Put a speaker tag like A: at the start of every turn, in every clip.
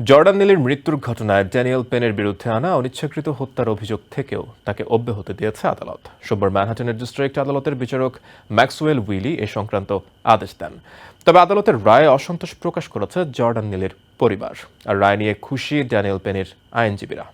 A: Jordan নীলের মৃত্যুর ঘটনায় ড্যানিয়েল পেনের বিরুদ্ধে আনা অনিচ্ছাকৃত হত্যার অভিযোগ থেকেও তাকে অব্যাহতি দিয়েছে আদালত। সোমবার ম্যানহাটনের ডিস্ট্রিক্ট আদালতের বিচারক ম্যাক্সওয়েল উইলি এ সংক্রান্ত আদেশ দেন। তবে আদালতের রায়ে অসন্তোষ প্রকাশ করেছে জর্ডান নীলের পরিবার। আর রায় নিয়ে খুশি ড্যানিয়েল পেনের আইনজীবীরা।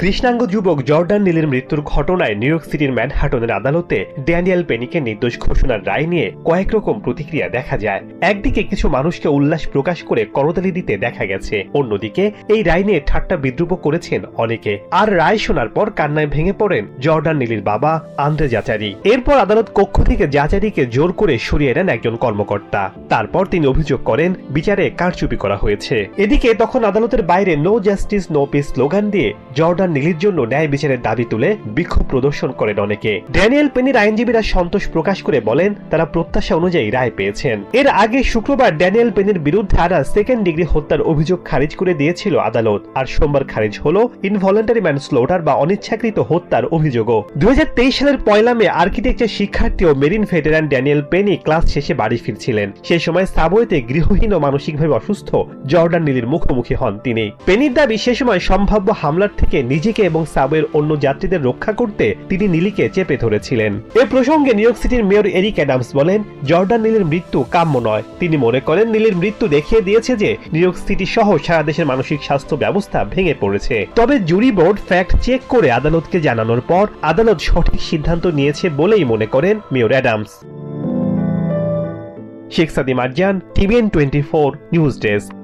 B: কৃষ্ণাঙ্গ যুবক জর্ডান নীলের মৃত্যুর ঘটনায় নিউ ইয়র্ক সিটির ম্যানহাটনের আদালতে ড্যানিয়েল পেনিকে নির্দোষ ঘোষণার রায় নিয়ে কয়েক রকম প্রতিক্রিয়া দেখা যায়। একদিকে কিছু মানুষকে উল্লাস প্রকাশ করে করতালি দিতে দেখা গেছে, অন্যদিকে এই রায় নিয়ে ঠাট্টা বিদ্রুপ করেছেন অনেকে। আর রায় শোনার পর কান্নায় ভেঙে পড়েন জর্ডান নীলের বাবা আন্দ্রে যাচারি এরপর আদালত কক্ষ থেকে যাচারিকে জোর করে সরিয়ে নেন একজন কর্মকর্তা। তারপর তিনি অভিযোগ করেন, বিচারে কারচুপি করা হয়েছে। এদিকে তখন আদালতের বাইরে no justice no peace slogan দিয়ে জর্ডান নীলির জন্য ন্যায় বিচারের দাবি তুলে বিক্ষোভ প্রদর্শন করেন অনেকে। ড্যানিয়েল পেনির আইনজীবীরা সন্তোষ প্রকাশ করে বলেন, তারা প্রত্যাশা অনুযায়ী রায় পেয়েছেন। এর আগে শুক্রবার ড্যানিয়েল পেনের বিরুদ্ধে আনা সেকেন্ড ডিগ্রি হত্যার অভিযোগ খারিজ করে দিয়েছিল আদালত। আর সোমবার খারিজ হলো ইনভলেন্টারি ম্যানস্লোটার বা অনিচ্ছাকৃত হত্যার অভিযোগও। দু হাজার তেইশ সালের পয়লা মে আর্কিটেকচার শিক্ষার্থী ও marine veteran Daniel Penny class শেষে বাড়ি ফিরছিলেন। সেই সময় সাবওয়েতে গৃহহীন ও মানসিকভাবে অসুস্থ জর্ডান নীলির মুখোমুখি হন তিনি। পেনির দাবি, সে সময় সম্ভাব্য হামলার থেকে নিজেকে এবং সাবওয়ের অন্য যাত্রীদের রক্ষা করতে তিনি নীলিকে চেপে ধরেছিলেন। এ প্রসঙ্গে নিউ ইয়র্ক সিটির মেয়র এরিক অ্যাডামস বলেন, জর্ডান নীলের মৃত্যু কাম্য নয়। তিনি মনে করেন, নীলের মৃত্যু দেখিয়ে দিয়েছে যে নিউ ইয়র্ক সিটি সহ সারা দেশের মানসিক স্বাস্থ্য ব্যবস্থা ভেঙে পড়েছে। তবে জুরি বোর্ড ফ্যাক্ট চেক করে আদালতকে জানানোর পর আদালত সঠিক সিদ্ধান্ত নিয়েছে বলেই মনে করেন mayor Adams. Sheikh Sadi Marjan TVN twenty four news desk.